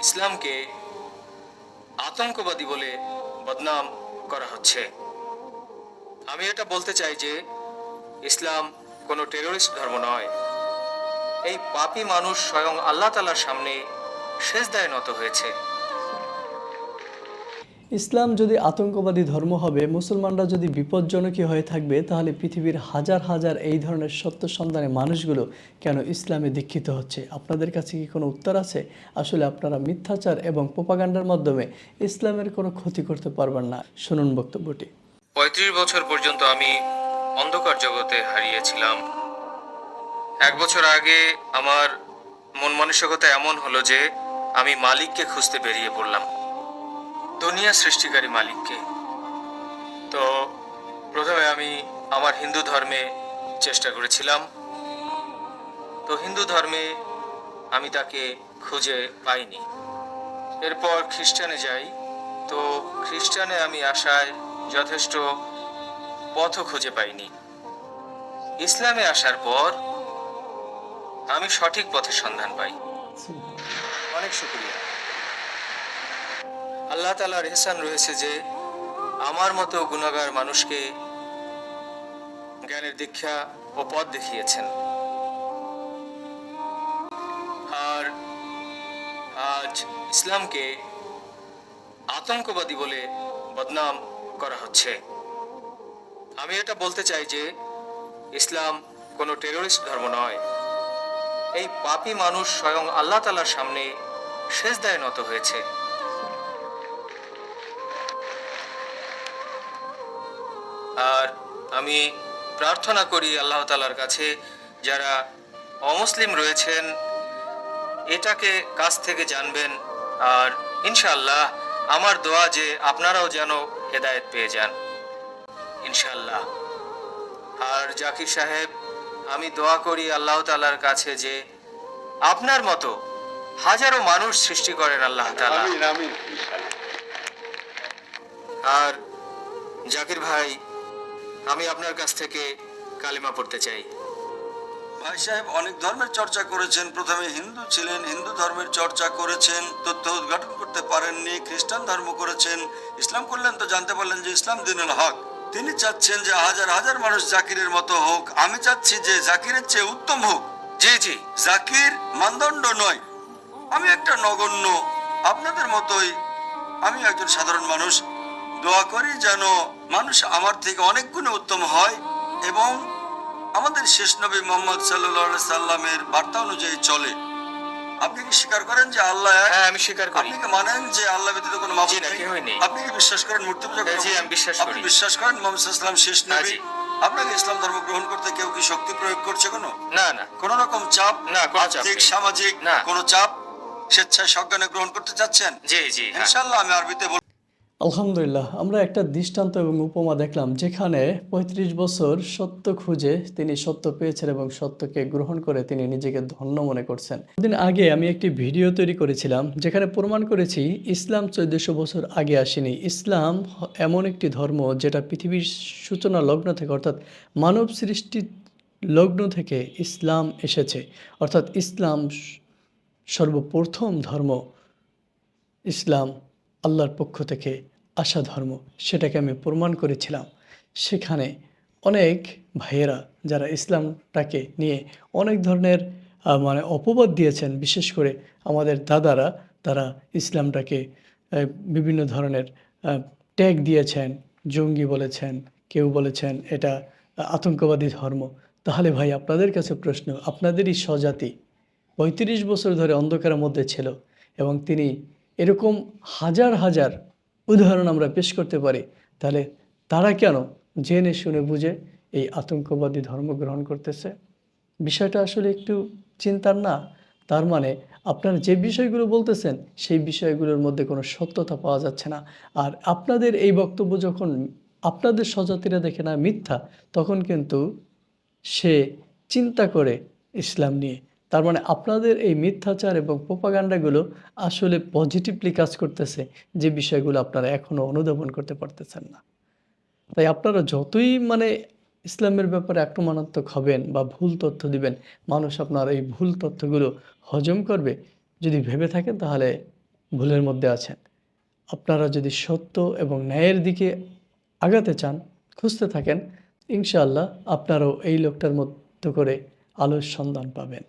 ইসলামকে আতঙ্কবাদী বলে বদনাম করা হচ্ছে। আমি এটা বলতে চাই যে, ইসলাম কোনো টেরোরিস্ট ধর্ম নয়। এই পাপি মানুষ স্বয়ং আল্লাহ তালার সামনে শেষদায় নত হয়েছে। ইসলাম যদি আতঙ্কবাদী ধর্ম হবে, মুসলমানরা যদি বিপজ্জনকই হয়ে থাকবে, তাহলে পৃথিবীর হাজার হাজার এই ধরনের সত্য সন্ধানে মানুষগুলো কেন ইসলামে দীক্ষিত হচ্ছে? আপনাদের কাছে কি কোনো উত্তর আছে? আসলে আপনারা মিথ্যাচার এবং প্রোপাগান্ডার মাধ্যমে ইসলামের কোনো ক্ষতি করতে পারবেন না। শুনুন বক্তব্যটি। পঁয়ত্রিশ বছর পর্যন্ত আমি অন্ধকার জগতে হারিয়েছিলাম। এক বছর আগে আমার মন মানসিকতা এমন হলো যে আমি মালিককে খুঁজতে বেরিয়ে পড়লাম। দুনিয়া সৃষ্টিকারী মালিককে। তো প্রথমে আমি আমার হিন্দু ধর্মে চেষ্টা করেছিলাম। তো হিন্দু ধর্মে আমি তাকে খুঁজে পাইনি। এরপর খ্রিস্টানে যাই। তো খ্রিস্টানে আমি আসায় যথেষ্ট পথও খুঁজে পাইনি। ইসলামে আসার পর আমি সঠিক পথের সন্ধান পাই। অনেক শুক্রিয়া। আল্লাহ তালার এহসান রয়েছে যে আমার মতো গুণাগার মানুষকে জ্ঞানের দীক্ষা ও পথ দেখিয়েছেন। আর আজ ইসলামকে আতঙ্কবাদী বলে বদনাম করা হচ্ছে। আমি এটা বলতে চাই যে ইসলাম কোনো টেরোরিস্ট ধর্ম নয়। এই পাপী মানুষ স্বয়ং আল্লাহ তালার সামনে শেষদায় নত হয়েছে। আর আমি প্রার্থনা করি আল্লাহ তালার কাছে যারা অমুসলিম রয়েছেন এটাকে কাছ থেকে জানবেন আর ইনশাআল্লাহ আমার দোয়া যে আপনারাও যেন হেদায়েত পেয়ে যান। ইনশাআল্লাহ। আর জাকির সাহেব আমি দোয়া করি আল্লাহ তালার কাছে যে আপনার মতো হাজারো মানুষ সৃষ্টি করেন আল্লাহ তালা আর জাকির ভাই আমি আপনার কাছ থেকে কালিমা পড়তে চাই। ভাই সাহেব অনেক ধর্মের চর্চা করেছেন। প্রথমে হিন্দু ছিলেন হিন্দু ধর্মের চর্চা করেছেন তথ্য উদ্ঘাটন করতে পারেননি খ্রিস্টান ধর্ম করেছেন। ইসলাম করলেন তো জানতে পারলেন যে ইসলাম দিনুল হক। তিনি চাচ্ছেন যে হাজার হাজার মানুষ জাকিরের মতো হোক। আমি চাচ্ছি যে জাকিরের চেয়ে উত্তম হোক। জি জি। জাকির মানদণ্ড নয়। আমি একটা নগণ্য। আপনাদের মতোই আমি একজন সাধারণ মানুষ। দোয়া করি যেন মানুষ আমার থেকে অনেক গুণে উত্তম হয় এবং আমাদের শেষ নবী মোহাম্মদ সাল্লাহ সাল্লামের বার্তা অনুযায়ী চলে। আপনি কি স্বীকার করেন যে আল্লাহ হ্যাঁ আমি স্বীকার করি। আপনি কি মানেন যে আল্লাহ ব্যতীত কোনো মাবুদ নেই? আপনি কি বিশ্বাস করেন মূর্তি পূজা হ্যাঁ, জি, আমি বিশ্বাস আপনি বিশ্বাস করেন মোহাম্মদ সাল্লাম শেষ নবী? আপনাকে ইসলাম ধর্ম গ্রহণ করতে কেউ কি শক্তি প্রয়োগ করছে কোনো? না না। কোন রকম চাপ? না, কোনো চাপ সামাজিক না। কোন চাপ? স্বেচ্ছায় সজ্ঞানে গ্রহণ করতে চাচ্ছেন? জি জি হ্যাঁ। ইনশাল্লাহ আমি আরবিতে আলহামদুলিল্লাহ, আমরা একটা দৃষ্টান্ত এবং উপমা দেখলাম যেখানে ৩৫ বছর সত্য খুঁজে তিনি সত্য পেয়েছেন এবং সত্যকে গ্রহণ করে তিনি নিজেকে ধন্য মনে করছেন। দিন আগে আমি একটি ভিডিও তৈরি করেছিলাম যেখানে প্রমাণ করেছি ইসলাম চোদ্দশো বছর আগে আসেনি। ইসলাম এমন একটি ধর্ম যেটা পৃথিবীর সূচনা লগ্ন থেকে অর্থাৎ মানব সৃষ্টি লগ্ন থেকে ইসলাম এসেছে। অর্থাৎ ইসলাম সর্বপ্রথম ধর্ম ইসলাম। আল্লাহর পক্ষ থেকে আসা ধর্ম সেটাকে আমি প্রমাণ করেছিলাম। সেখানে অনেক ভাইয়েরা যারা ইসলামটাকে নিয়ে অনেক ধরনের মানে অপবাদ দিয়েছেন, বিশেষ করে আমাদের দাদারা, তারা ইসলামটাকে বিভিন্ন ধরনের ট্যাগ দিয়েছেন, জঙ্গি বলেছেন, কেউ বলেছেন এটা আতঙ্কবাদী ধর্ম। তাহলে ভাই, আপনাদের কাছে প্রশ্ন, আপনাদেরই স্বজাতি পঁয়ত্রিশ বছর ধরে অন্ধকারের মধ্যে ছিল এবং তিনি এরকম হাজার হাজার উদাহরণ আমরা পেশ করতে পারি, তাহলে তারা কেন জেনে শুনে বুঝে এই আতঙ্কবাদী ধর্ম গ্রহণ করতেছে? বিষয়টা আসলে একটু চিন্তার না, তার মানে আপনারা যে বিষয়গুলো বলতেছেন, সেই বিষয়গুলোর মধ্যে কোনো সত্যতা পাওয়া যাচ্ছে না। আর আপনাদের এই বক্তব্য যখন আপনাদের স্বজাতিরা দেখে না মিথ্যা, তখন কিন্তু সে চিন্তা করে ইসলাম নিয়ে। তার মানে আপনাদের এই মিথ্যাচার এবং প্রোপাগান্ডাগুলো আসলে পজিটিভলি কাজ করতেছে যে বিষয়গুলো আপনারা এখনও অনুধাবন করতে পারতেছেন না। তাই আপনারা যতই মানে ইসলামের ব্যাপারে আক্রমণাত্মক হবেন বা ভুল তথ্য দিবেন, মানুষ আপনার এই ভুল তথ্যগুলো হজম করবে। যদি ভেবে থাকেন তাহলে ভুলের মধ্যে আছেন। আপনারা যদি সত্য এবং ন্যায়ের দিকে আগাতে চান, খুঁজতে থাকেন, ইনশাআল্লাহ আপনারাও এই লোকটার মধ্য করে আলোর সন্ধান পাবেন।